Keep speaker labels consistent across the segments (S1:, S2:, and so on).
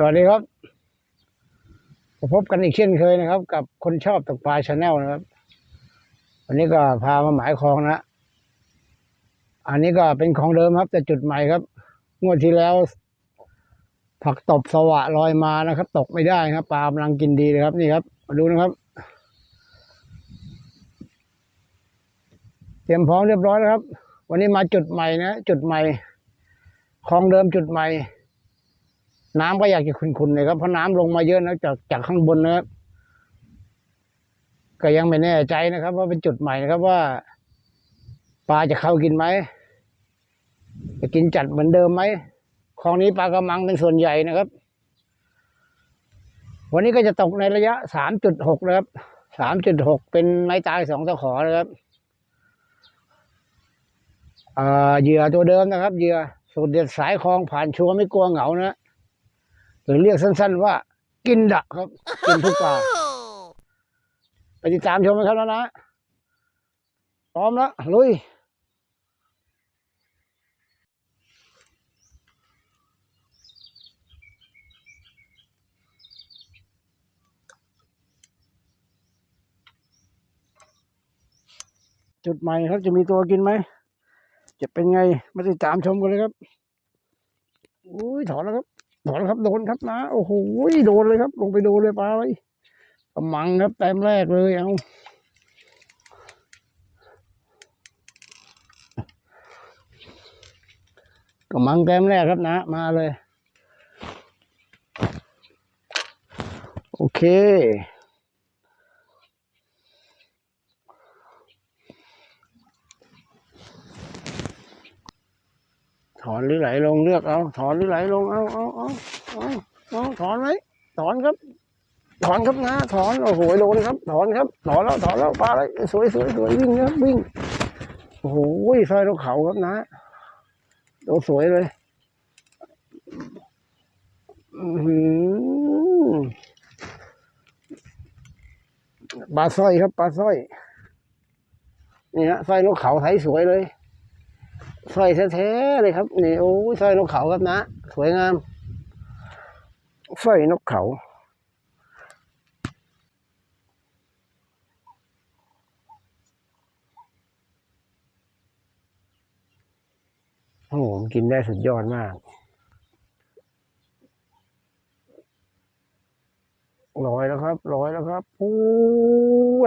S1: สวัสดีครับพบกันอีกเช่นเคยนะครับ กับคนชอบตกปลาชาแนลนะครับ วันนี้ก็พามาหมายคลองนะอันนี้ก็เป็นของเดิมครับ แต่จุดใหม่ครับ งวดที่แล้ว ผักตบสวะลอยมานะครับ ตกไม่ได้ครับปลากำลังกินดีเลยครับนี่ครับ มาดูนะครับ เตรียมพร้อมเรียบร้อยแล้วครับ วันนี้มาจุดใหม่นะจุดใหม่คลองเดิมจุดใหม่ น้ำก็อยากจะขุนๆเลยครับเพราะน้ำลงมาเยอะนะจากจากข้างบนนะครับก็ยังไม่แน่ใจนะครับ ว่าเป็นจุดใหม่นะครับว่าปลาจะเข้ากินไหมจะกินจัดเหมือนเดิมไหมคลองนี้ปลากระมังเป็นส่วนใหญ่นะครับ วันนี้ก็จะตกในระยะสามจุดหกนะครับสามจุดหกเป็นไม้ตายสองตะขอนะครับอ่าเหยื่อตัวเดิมนะครับเหยื่อสูตรเด็ดสายคลองผ่านชัวร์ไม่กลัวเหงานะ หรือเรียกสั้นๆว่า กินดักครับ กินทุกปลาไปติดตามชมกันครับแล้วนะพร้อมแล้วลุยจุดใหม่ครับจะมีตัวกินไหม จะเป็นไงมาติดตามชมกันเลยครับ อุ้ยถอนแล้วครับ ถอนครับโดนครับนะโอ้โหโดนเลยครับ ลงไปโดนเลยปลาเลยกำมังครับแต้มแรกเลยเอากำมังแต้มแรกครับนะ มาเลย โอเค อนหรือไหลลงเลือกเอา ถอนหรือไหลลงเอาเอาเอาเอาเอาถอนไหมถอนครับ ถอนครับนะถอนโอ้โหโดนครับ ถอนครับถอนแล้วถอนแล้วปลาอะไรสวยสวยสวยวิ่งครับวิ่งโอ้โหซอยนกเขาครับนะโตสวยเลยอื้อหือปลาสร้อยครับปลาสร้อยนี่ฮะสร้อยนกเขาไทยสวยเลย สร้อยแท้ๆเลยครับ นี่โอ้ยสร้อยนกเขาครับนะ สวยงามสร้อยนกเขาโอ้โหกินได้สุดยอดมากลอยแล้วครับลอยแล้วครับปู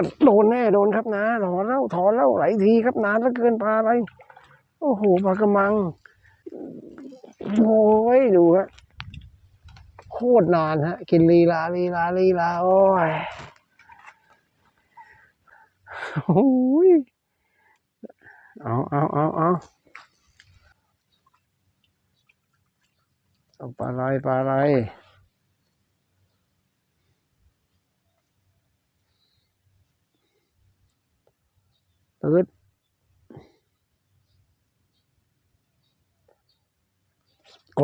S1: ดโดนแน่โดนครับนะถอนแล้วถอนแล้วไหลทีครับนานเหลือเกินปลาอะไร โอ้โหปลากระมัง โอ้ยดูฮะโคตรนานฮะ กินลีลาลีลาลีลาโอ้ยโอ้ยเอาเอาเอาเอาเอาปลาอะไรปลาอะไรตืด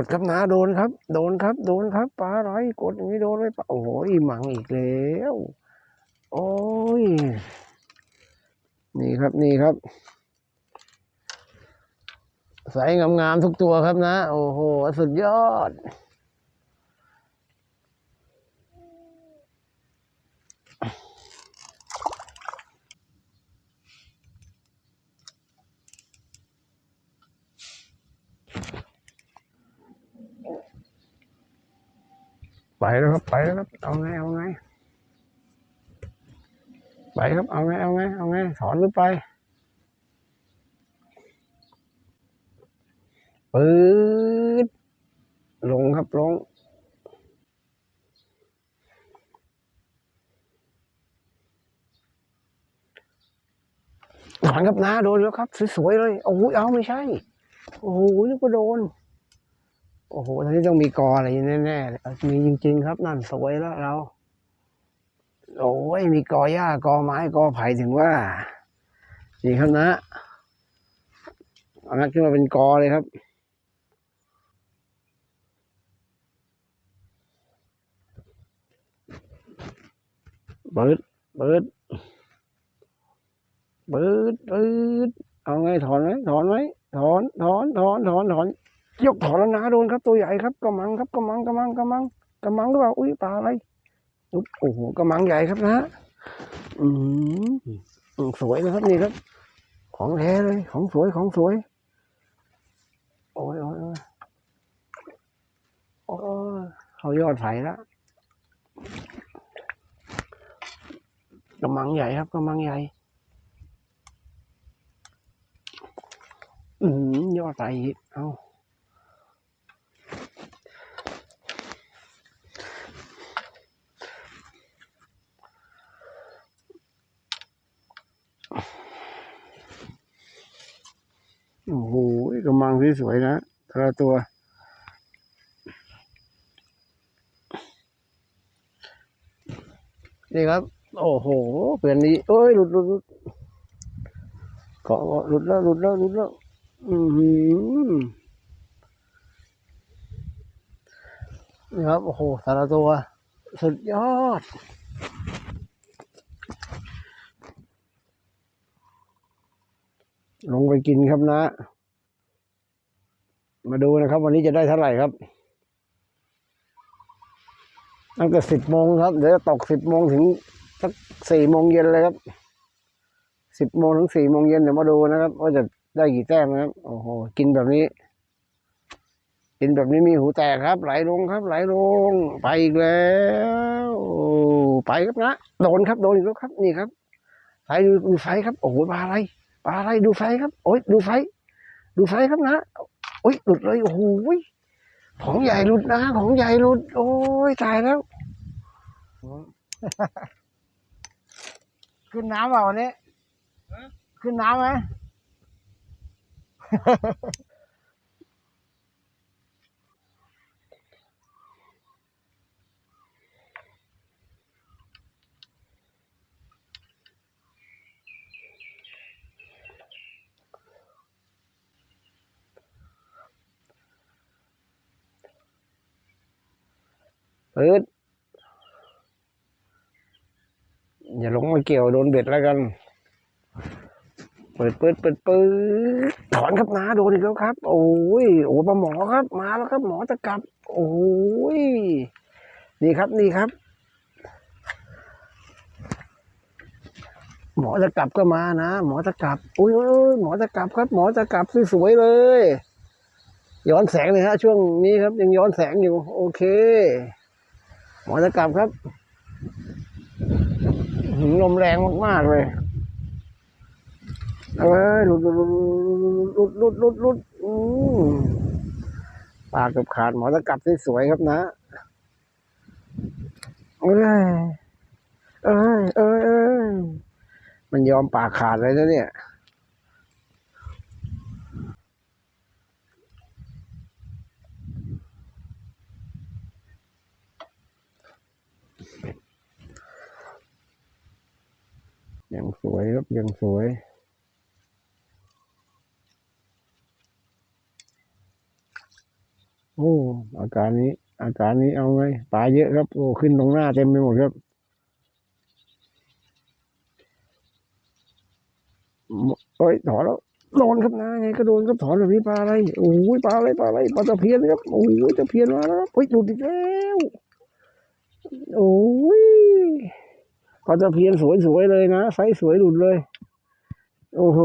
S1: ดครับนาโดนครับ โดนครับ โดนครับปลาอะไรกดอย่างนี้โดนเลยปลาโอ้โหหมังอีกแล้วโอ้ยนี่ครับนี่ครับใสงามๆทุกตัวครับนะ โอ้โห สุดยอด ไปแล้วครับไปแล้วครับเอาไงเอาไงไปครับเอาไงเอาไงเอาไงถอนหรือไปปื๊ดลงครับลงถอนครับนะโดนแล้วครับสวยๆเลยโอ้ยเอาไม่ใช่ โอ้โหนึกว่าโดน โอ้โหตอนนี้ต้องมีกออะไรแน่ๆเลยมีจริง ๆ ครับ นั่นสวยแล้วเรา โอ้ยมีกอหญ้ากอไม้กอไผ่ถึงว่านี่ครับนะอานัดขึ้นมาเป็นกอเลยครับ เบิด เบิด เบิดเบิดเอาไงถอนไหมถอนไหมถอน ถอน ถอน ถอน ถอน ยกถอนแล้วนะโดนครับ ตัวใหญ่ครับกระมังครับกระมังกระมังกระมังกระมังหรือเปล่าอุ้ยปลาอะไรโอ้โหกระมังใหญ่ครับนะอืมสวยนะครับนี่ครับ ของแท้เลยของสวยของสวย โอ้ยโอ้ยโอ้ยเขายอดใสแล้วกระมังใหญ่ครับกระมังใหญ่อืมยอดใสเอา โอ้โหกระมังสีสวยๆนะแต่ละตัว นี่ครับ โอ้โหเปลี่ยนนี้เอ้ยหลุดหลุดหลุดเกาะหลุดแล้วหลุดแล้วหลุดแล้ว อือหือนี่ครับ โอ้โหแต่ละตัว สุดยอด ลงไปกินครับนะ มาดูนะครับ วันนี้จะได้เท่าไหร่ครับตั้งแต่สิบโมงครับ เดี๋ยวตกสิบโมงถึงสักสี่โมงเย็นเลยครับสิบโมงถึงสี่โมงเย็นเดี๋ยวมาดูนะครับว่าจะได้กี่แต้มนะครับโอ้โหกินแบบนี้ กินแบบนี้มีหูแตกครับ ไหลลงครับ ไหลลง ไปอีกแล้วไปครับนะโดนครับโดนอีกแล้วครับ นี่ครับไฟดูดูไฟครับ โอ้โหปลาอะไร ปลาอะไรดูไฟครับ โอ้ยดูไฟ ดูไฟครับนะโอ้ยหลุดเลยโอ้โหของใหญ่หลุดนะของใหญ่หลุด โอ้ยตายแล้วขึ้นน้ำเปล่าวันนี้ขึ้นน้ำไหม ปืดอย่าลงมาเกี่ยวโดนเบ็ดแล้วกัน เปิดเปิดเปิดเปิดถอนครับนาโดนอีกแล้วครับ โอ้ยโอ้ปลาหมอครับ มาแล้วครับ หมอจะกลับ โอ้ยนี่ครับนี่ครับ หมอจะกลับก็มานะ หมอจะกลับอุ้ยอุ้ยอุ้ยหมอจะกลับครับ หมอจะกลับสวยๆเลย ย้อนแสงเลยฮะช่วงนี้ครับ ยังย้อนแสงอยู่ โอเค หมอจะกลับครับหืมลมแรงมากๆเลยเอ้ยหลุดหลุดหลุดหลุดหลุดหลุดปากกับขาดหมอจะกลับสวยๆครับนะเอ้ยเอ้ยเอ้ยเอ้ยมันยอมปากขาดเลยนะเนี่ย ยังสวยครับยังสวย โอ้ อาการนี้ อาการนี้เอาไงปลาเยอะครับ โอ้ ขึ้นตรงหน้าเต็มไปหมดครับหมเอ้ยถอนแล้วโดนครับนะไงก็โดนครับถอนแบบนี้ปลาอะไรโอ้ยปลาอะไรปลาอะไรปลาตะเพียนครับโอ้ยตะเพียนมาแล้วครับเฮ้ยหลุดอีกแล้วโอ้ย ปลาตะเพียนสวยๆเลยนะไซส์สวยหลุดเลย โอ้โห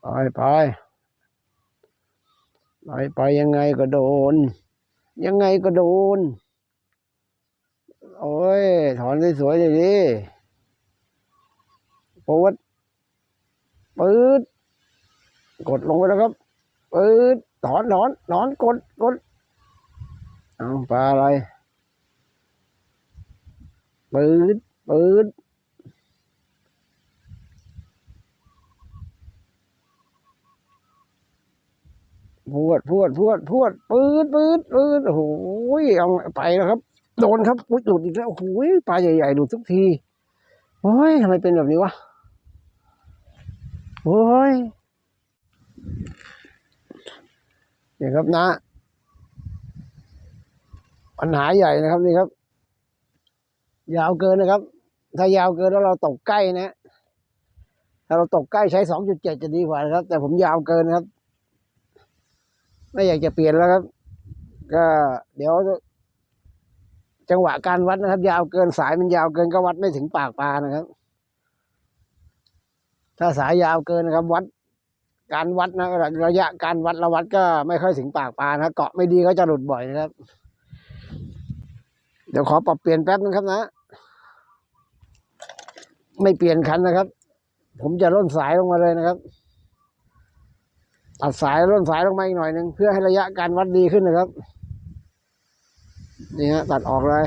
S1: ไปไปไปไปยังไงก็โดน ยังไงก็โดน โอ้ย ถอนสวยๆเลยดิปวดปืดกดลงไปแล้วครับปืดถอนถอนถอนกดกดเอาปลาอะไร ปืดปืดพวดพวดพวดพวดปืดปืดปืดโอ้โหเอาไปแล้วครับ โดนครับอุ๊ยหลุดอีกแล้วโอ้โหปลาใหญ่ๆหลุดทุกทีโอ้ยทำไมเป็นแบบนี้วะโอ้ยนี่ครับนะปัญหาใหญ่นะครับนี่ครับ ยาวเกินนะครับ ถ้ายาวเกินแล้วเราตกใกล้นะถ้าเราตกใกล้ใช้สองจุดเจ็ดจะดีกว่านะครับ แต่ผมยาวเกินครับ ไม่อยากจะเปลี่ยนแล้วครับ ก็เดี๋ยว จังหวะการวัดนะครับ ยาวเกินสายมันยาวเกินก็วัดไม่ถึงปากปลานะครับ ถ้าสายยาวเกินนะครับ วัด การวัดนะระยะการวัดระวัดก็ไม่ค่อยถึงปากปลานะเกาะไม่ดีก็จะหลุดบ่อยนะครับ เดี๋ยวขอปรับเปลี่ยนแป๊บนึงครับนะ ไม่เปลี่ยนคันนะครับ ผมจะล่นสายลงมาเลยนะครับ ตัดสายล่นสายลงมาอีกหน่อยหนึ่งเพื่อให้ระยะการวัดดีขึ้นนะครับ นี่ฮะตัดออกเลย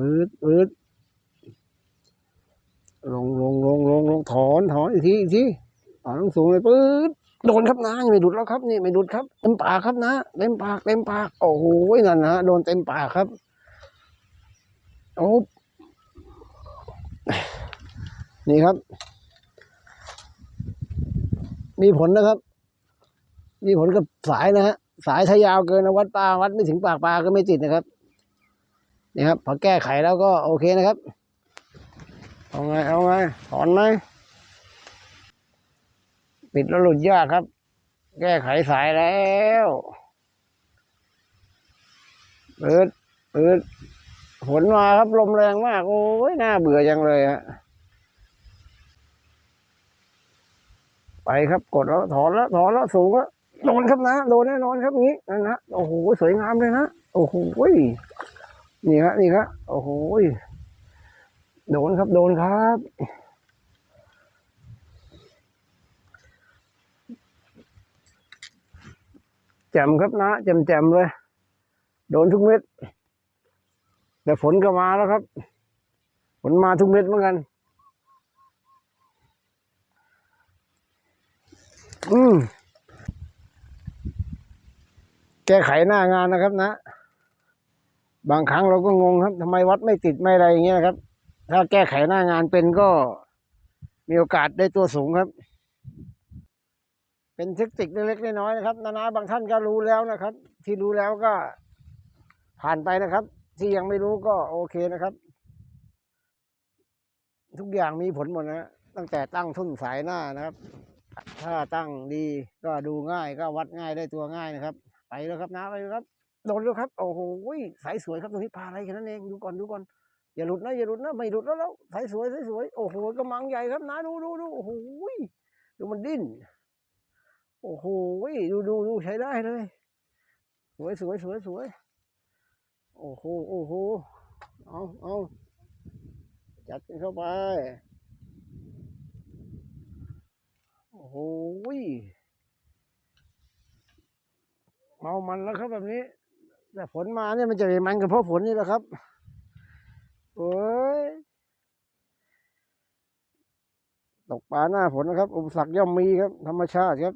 S1: อืดอืดลงลงลงลงลงถอนถอนอีกทีอีกทีถอนลงสูงเลยปื๊ดโดนครับนะยังไม่ดุดแล้วครับนี่ไม่ดุดครับเต็มปากครับนะเต็มปากเต็มปากโอ้โหนั่นนะโดนเต็มปากครับโอ้นี่ครับ มีผลนะครับ มีผลกับสายนะฮะสายถ้ายาวเกินนะวัดปลาวัดไม่ถึงปากปลาก็ไม่ติดนะครับ นี่ครับพอแก้ไขแล้วก็โอเคนะครับ เอาไงเอาไงถอนไหมปิดแล้วหลุดยากครับ แก้ไขสายแล้วเปิดเปิดฝนมาครับลมแรงมาก โอ้ยน่าเบื่อจังเลยฮะไปครับกดแล้วถอนแล้วถอนแล้วสูงแล้วโดนครับนะโดนแน่นอนครับงี้นั่นนะโอ้โหสวยงามเลยนะโอ้โห นี่ครับนี่ครับโอ้โหโดนครับ โดนครับ แจ่มครับนะแจ่มแจ่มเลย โดนทุกเม็ด แต่ฝนก็มาแล้วครับ ฝนมาทุกเม็ดเหมือนกัน อืมแก้ไขหน้างานนะครับนะ บางครั้งเราก็งงครับทำไมวัดไม่ติดไม่อะไรอย่างเงี้ยครับ ถ้าแก้ไขหน้างานเป็นก็มีโอกาสได้ตัวสูงครับ เป็นเทคนิคเล็กๆน้อยๆนะครับ นานาบางท่านก็รู้แล้วนะครับ ที่รู้แล้วก็ผ่านไปนะครับ ที่ยังไม่รู้ก็โอเคนะครับ ทุกอย่างมีผลหมดนะตั้งแต่ตั้งทุ่นสายหน้านะครับ ถ้าตั้งดีก็ดูง่ายก็วัดง่ายได้ตัวง่ายนะครับ ไปแล้วครับนะไปแล้วครับ โดนแล้วครับ โอ้โหสายสวยครับตรงนี้ปลาอะไรแค่นั้นเองดูก่อนดูก่อนอย่าหลุดนะอย่าหลุดนะไม่หลุดแล้วแล้วสายสวยสายสวยโอ้โหกำลังใหญ่ครับนะดูดูดูโอ้โหดูมันดิ้นโอ้โหดูดูดูใช้ได้เลย สวยสวยสวยสวยโอ้โหโอ้โหเอาเอาจัดกันเข้าไปโอ้โหเมามันแล้วครับแบบนี้ แต่ฝนมาเนี่ยมันจะเป็นมันก็เพราะฝนนี่แหละครับ โอ้ย ตกปลาหน้าฝนนะครับ อุปสรรคย่อมมีครับ ธรรมชาติครับ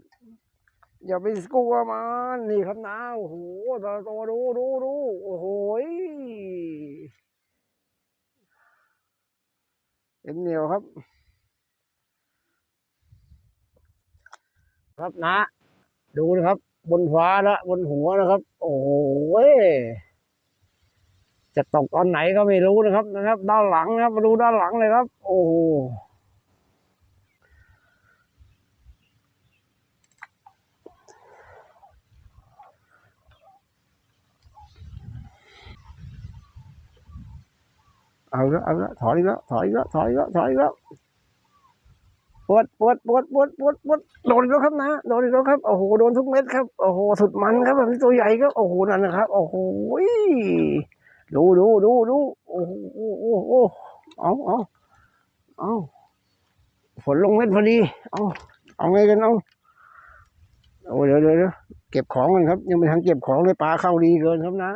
S1: อย่าไปกลัวมันนี่ครับน้าโอ้โหตัวโตดูดูดูโอ้โหเต็มเหนียวครับ ครับนะ ดูนะครับ บนฟ้าละบนหัวนะครับ โอ้โหยจะตกตอนไหนก็ไม่รู้นะครับนะครับ ด้านหลังนะครับมาดูด้านหลังเลยครับ โอ้เอาละเอาละถอยอีกแล้วถอยอีกแล้วถอยอีกแล้วถอยอีกแล้ว ปวดปวดปวดปวดปวดปวดโดนแล้วครับนะโดนแล้วครับโอ้โหโดนทุกเม็ดครับโอ้โหสุดมันครับแบบนี้ตัวใหญ่ครับโอ้โหนั่นนะครับโอ้โหดูดูดูดูโอ้โหโอ้โหโอ้โหเอาเอาเอาฝนลงเม็ดพอดีเอาเอาไงกันเอาโอ้เดี๋ยวเดี๋ยวเดี๋ยวเก็บของกันครับ ยังไม่ทันเก็บของเลยปลาเข้าดีเกินครับนะ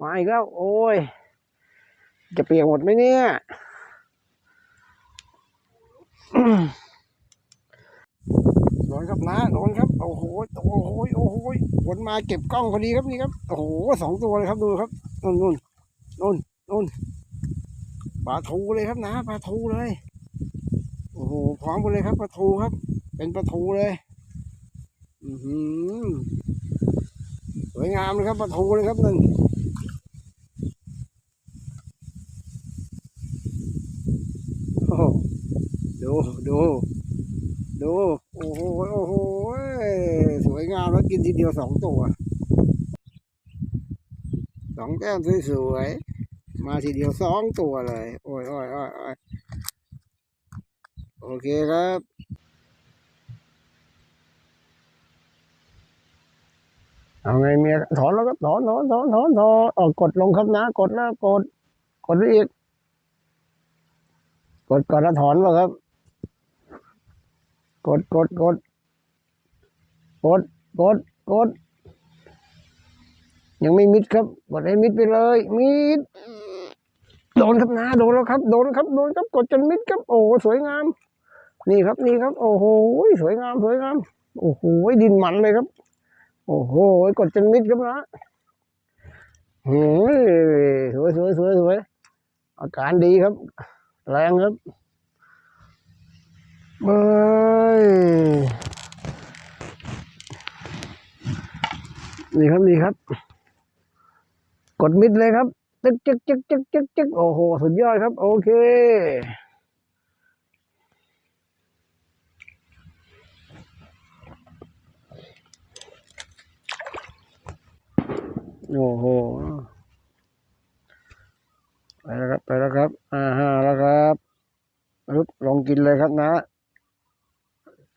S1: มาอีกแล้วโอ้ย จะเปียกหมดไหมเนี่ย ครับนะโดนครับ โอ้โหโอ้โหโอ้โหฝนมาเก็บกล้องพอดีครับนี่ครับโอ้โหสองตัวเลยครับดูครับนู่นนู่นนู่นนู่นปลาทูเลยครับนะปลาทูเลยโอ้โหพร้อมหมดเลยครับปลาทูครับ เป็นปลาทูเลย อือหือวยงามเลยครับปลาทูเลยครับนั่นโอ้ดูดูดู โอ้โหโอ้โหสวยงามแล้วกินทีเดียวสองตัวสองแก้มสวยๆมาทีเดียวสองตัวเลย โอ้ยโอ้ยโอ้ยโอ้ยโอเคครับเอาไงเมียถอนแล้วครับถอนถอนถอนถอนถอนออกกดลงครับนะ กดแล้วกด กดอีก กดก่อนแล้วถอนวะครับ กดกดกดกดกดกด ยังไม่มิดครับกดให้มิดไปเลย มิดโดนครับนะโดนแล้วครับ โดนครับโดนครับกดจนมิดครับ โอ้สวยงาม นี่ครับนี่ครับ โอ้โหสวยงามสวยงามโอ้โหดินมันเลยครับ โอ้โหกดจนมิดครับนะฮ้ยสวยสวยสวยสวยอาการดีครับ แรงครับ เบ้ยนี่ครับนี่ครับ กดมิดเลยครับจึ๊กจึ๊กจึ๊กจึ๊กจึ๊กจึ๊กโอ้โห สุดยอดครับ โอเคโอ้โห ไปแล้วครับ ไปแล้วครับ อ่าฮะแล้วครับปึ๊บลงกินเลยครับนะ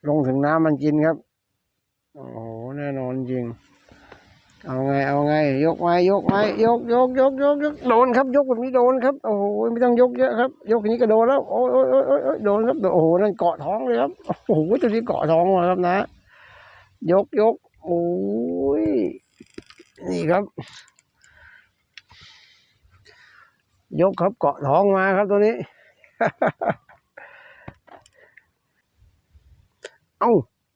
S1: ลงถึงน้ำมันกินครับ โอ้โห แน่นอนจริง เอาไง เอาไง ยกไม้ยกไม้ยกยกยกยกยกโดนครับ ยกแบบนี้โดนครับ โอ้โห ไม่ต้องยกเยอะครับ ยกอย่างนี้ก็โดนแล้ว โอ้ยโอ้ยโอ้ยโอ้ยโอ้ยโดนครับ โอ้โห นั่นเกาะท้องเลยครับ โอ้โห ตัวนี้เกาะท้องมาครับนะ ยกยกโอ้ย นี่ครับ ยกครับเกาะท้องมาครับตัวนี้ เอ้า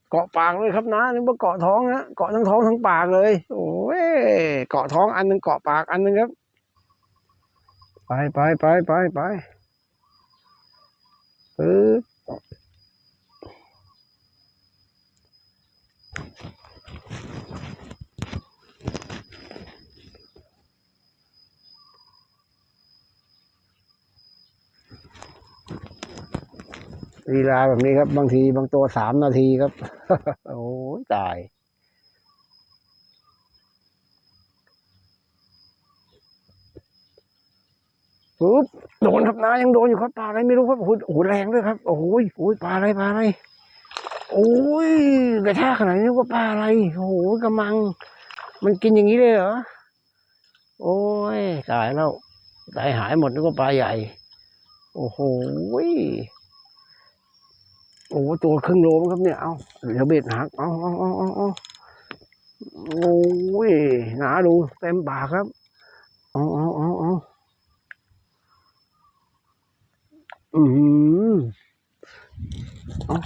S1: เกาะปากเลยครับนะนึกว่าเกาะท้องนะเกาะทั้งท้องทั้งปากเลย โอ้ยเกาะท้องอันนึงเกาะปากอันนึงครับ ไปไปไปไปไปปึ๊บ ลีลาแบบนี้ครับ บางทีบางตัวสามนาทีครับ โอ้ยตายปุ๊บโดนครับนายังโดนอยู่ครับปลาอะไรไม่รู้ครับโอ้โหแรงด้วยครับ โอ้โหโอ้ยปลาอะไรปลาอะไรโอ้ยกระชากขนาดนี้ว่าปลาอะไรโอ้โหกระมัง มันกินอย่างนี้เลยเหรอโอ้ยตายแล้วตายหายหมดนึกว่าปลาใหญ่ โอ้โห โอ้ตัวครึ่งโลมครับเนี่ย เอาเดี๋ยวเบ็ดหัก เอาเอาเอาเอาเอาโอ้ยหนาดูเต็มปากครับ เอาเอาเอาเอาอืมเอา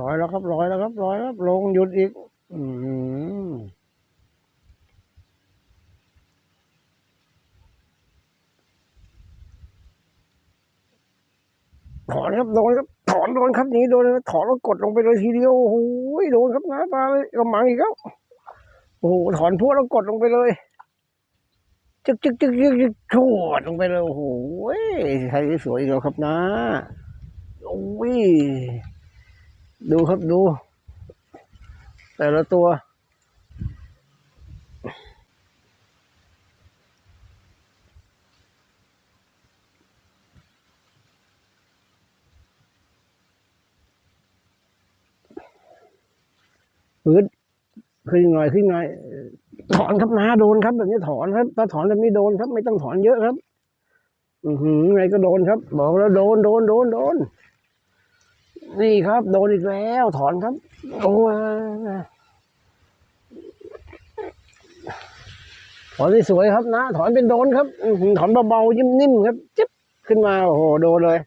S1: ร้อยแล้วครับร้อยแล้วครับร้อยแล้วลงหยุดอีก อืม ถอนครับโดนครับถอนโดนครับนี้โดนถอนแล้วกดลงไปเลยทีเดียวโอ้โหโดนครับนะปลาเลยกำมังอีกแล้วโอ้โหถอนพวกแล้วกดลงไปเลยจึกจึกจึกจึกจึกชวดลงไปเลยโอ้โหใช้สวยอีกแล้วครับนะโอ้ยดูครับดู แต่ละตัว พื้นขึ้นหน่อยขึ้นหน่อย ถอนครับนะโดนครับ แบบนี้ถอนครับ ถ้าถอนแบบนี้โดนครับ ไม่ต้องถอนเยอะครับ อือหือไงก็โดนครับ บอกแล้วโดนโดนโดนโดน นี่ครับ โดนอีกแล้ว ถอนครับ โอ้ถอนสวยครับนะ ถอนเป็นโดนครับถอนเบาๆนิ่มๆครับจิ๊บขึ้นมาโอ้โหโดนเลย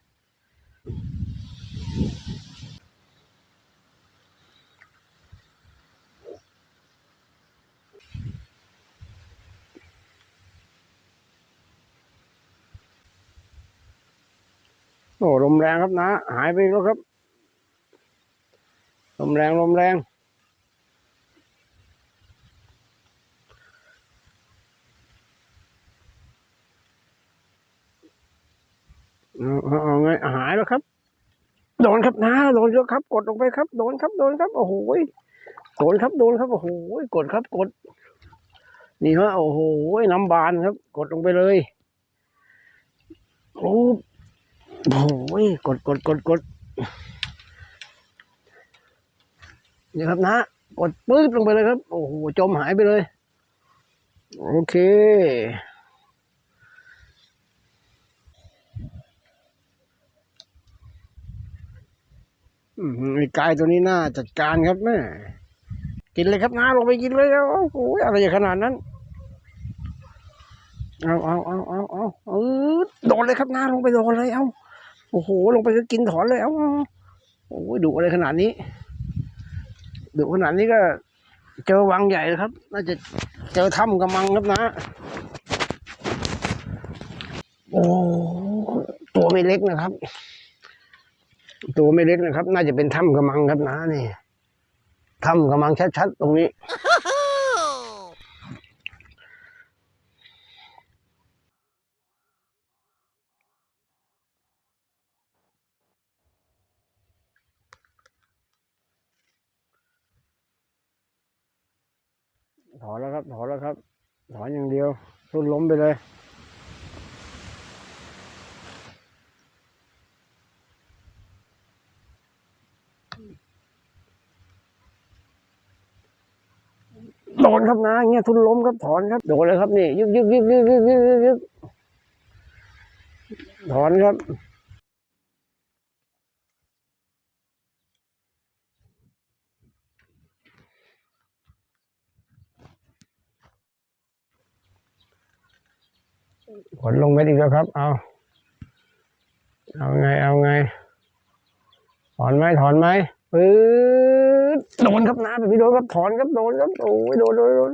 S1: โอ้ลมแรงครับนะ หายไปแล้วครับ ลมแรงลมแรงเอาไงหายแล้วครับ โดนครับนะโดนเยอะครับ กดลงไปครับ โดนครับโดนครับโอ้โหโดนครับโดนครับโอ้โหกดครับกด นี่ฮะโอ้โหน้ำบานครับ กดลงไปเลยรูป โหยกดกดกดกดนี่ครับนะกดปื๊ดลงไปเลยครับ โอ้โหจมหายไปเลย โอเคอืมไอ้กายตัวนี้น่าจัดการครับแม่กินเลยครับน้าลงไปกินเลยเอาโอ้โหอะไรขนาดนั้น เอาเอาเอาเอาเอาเออโดนเลยครับน้าลงไปโดนเลยเอา โอ้โห ลงไปก็กินถอนเลยเอาเอาโอ้ยดุอะไรขนาดนี้ดุขนาดนี้ก็ เจอวังใหญ่ครับ น่าจะเจอถ้ำกระมังครับนะ โอ้ตัวไม่เล็กนะครับ ตัวไม่เล็กนะครับ น่าจะเป็นถ้ำกระมังครับนะนี่ถ้ำกระมังชัดๆตรงนี้ ล้มไปเลย โดนครับนะเงี้ยทุนล้มครับถอนครับ โดนเลยครับนี่ ยึกยึกยึกยึกยึกยึกถอนครับ ผลลงไปอีกแล้วครับ เอา เอาไง เอาไง ถอนไหมถอนไหมปื๊ดโดนครับนะแบบนี้โดนครับ ถอนครับ โดนครับ โอ้ย โดนโดนโดน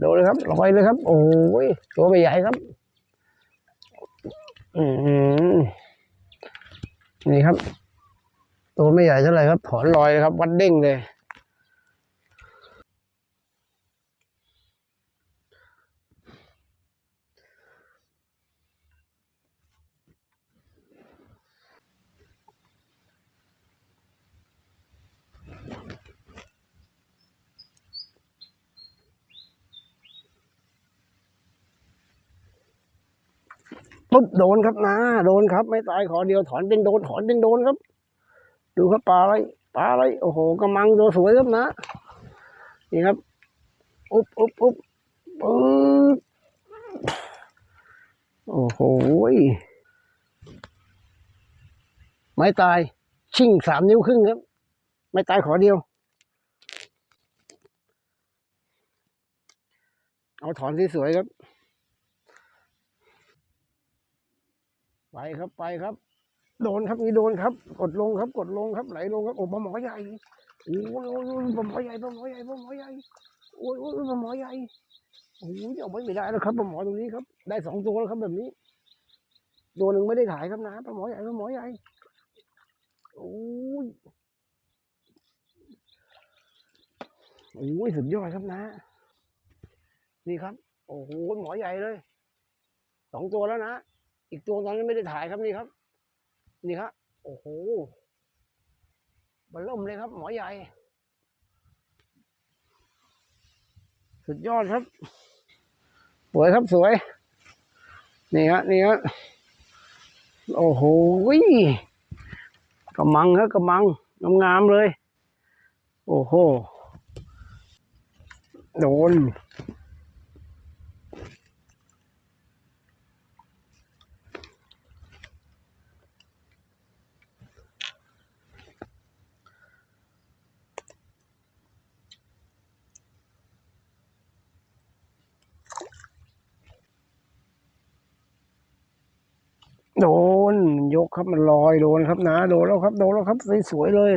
S1: โดนเลยครับ ลอยเลยครับ โอ้ย ตัวไม่ใหญ่ครับ อืมนี่ครับ ตัวไม่ใหญ่เท่าไหร่ครับ ถอนลอยเลยครับ วัดเด้งเลย ปุ๊บโดนครับนะโดนครับ ไม่ตายขอเดียวถอนเป็นโดนถอนเป็นโดนครับ ดูครับปลาอะไรปลาอะไรโอ้โหกระมังตัวสวยครับนะ นี่ครับอุ๊บอุ๊บอุ๊บปึ๊บโอ้โหไม่ตายชิ่งสามนิ้วครึ่งครับ ไม่ตายขอเดียว เอาถอนสวยๆครับ ไปครับไปครับ โดนครับนี่โดนครับ กดลงครับ กดลงครับไหลลงครับโอ้ปลาหมอใหญ่โอ้ยปลาหมอใหญ่ปลาหมอใหญ่ปลาหมอใหญ่โอ้ยโอ้ยปลาหมอใหญ่โอ้ยเอาไว้ไม่ได้แล้วครับปลาหมอตรงนี้ครับ ได้สองตัวแล้วครับแบบนี้ตัวหนึ่งไม่ได้ถ่ายครับนะปลาหมอใหญ่ปลาหมอใหญ่โอ้ยโอ้ยสุดยอดครับนะนี่ครับ โอ้โหหมอใหญ่เลยสองตัวแล้วนะ อีกตัวตอนนั้นไม่ได้ถ่ายครับนี่ครับ นี่ครับโอ้โหมันล่มเลยครับ หมอใหญ่ สุดยอดครับ สวยครับสวย นี่ฮะนี่ฮะโอ้โหกระมังครับกระมังงามๆเลย โอ้โห โดน โดนยกครับมันลอยโดนครับนะโดนแล้วครับ โดนแล้วครับสวยๆเลย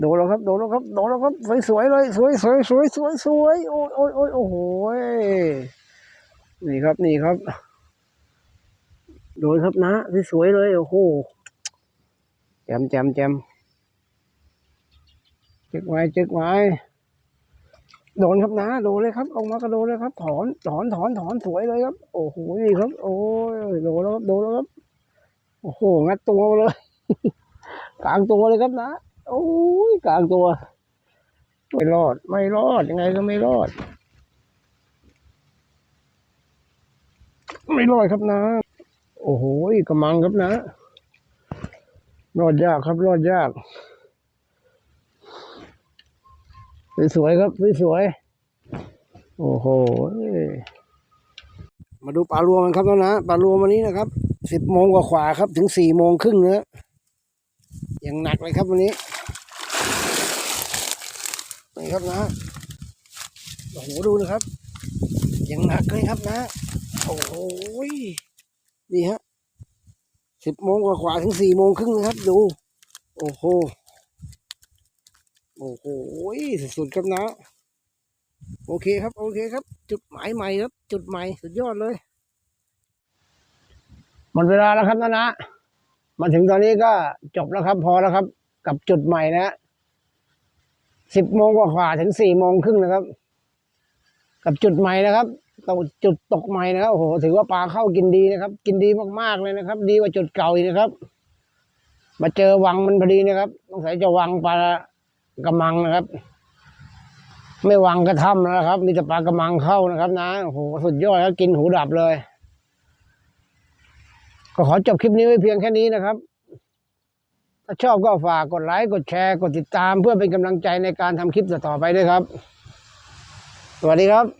S1: โดนแล้วครับ โดนแล้วครับโดนแล้วครับสวยๆเลยสวยสวยสวยสวยสวยโอ้ยโอ้ยโอ้ยโอ้โหนี่ครับนี่ครับ โดนครับนะสวยๆเลยโอ้โหแจมแจมแจมจ๊กไว้จ๊กไว้โดนครับนะโดนเลยครับลงมากระโดดเลยครับ ถอนถอนถอนถอนสวยเลยครับ โอ้โหนี่ครับ โอ้ยโดนแล้วครับโดนแล้วครับ โอ้โห งัดตัวเลย กลางตัวเลยครับนะ โอ้ย กลางตัว ไม่รอด ไม่รอด ยังไงก็ไม่รอด ไม่รอดครับนะ โอ้โหกระมังครับนะ รอดยากครับ รอดยากสวยๆครับสวยๆโอ้โห มาดูปลารวมกันครับนะ ปลารวมวันนี้นะครับ สิบโมงกว่าๆครับถึงสี่โมงครึ่งนะอย่างหนักเลยครับวันนี้นี่ครับนะโอ้โหดูนะครับอย่างหนักเลยครับนะโอ้โหนี่ฮะสิบโมงกว่าๆถึงสี่โมงครึ่งนะครับ ดู โอ้โหโอ้โหสุดๆครับนะ โอเคครับ โอเคครับ จุดหมายใหม่ครับ จุดใหม่สุดยอดเลย มดเวลาแล้วครับนะนะ มาถึงตอนนี้ก็จบแล้วครับ พอแล้วครับ กับจุดใหม่นะสิบโมงกว่าๆถึงสี่โมงครึ่งนะครับ กับจุดใหม่นะครับตกจุดตกใหม่นะครับโอ้โหถือว่าปลาเข้ากินดีนะครับ กินดีมากๆเลยนะครับ ดีกว่าจุดเก่าอีกนะครับ มาเจอวังมันพอดีนะครับต้องใส่จะวังปลากระมังนะครับ ไม่วังกระถ้ำแล้วนะครับ มีแต่ปลากระมังเข้านะครับ นะโอ้โหสุดยอดแล้วกินหูดับเลย ก็ขอจบคลิปนี้ไว้เพียงแค่นี้นะครับ ถ้าชอบก็ฝากกดไลค์กดแชร์ กดติดตามเพื่อเป็นกำลังใจในการทำคลิปต่อๆไปด้วยครับ สวัสดีครับ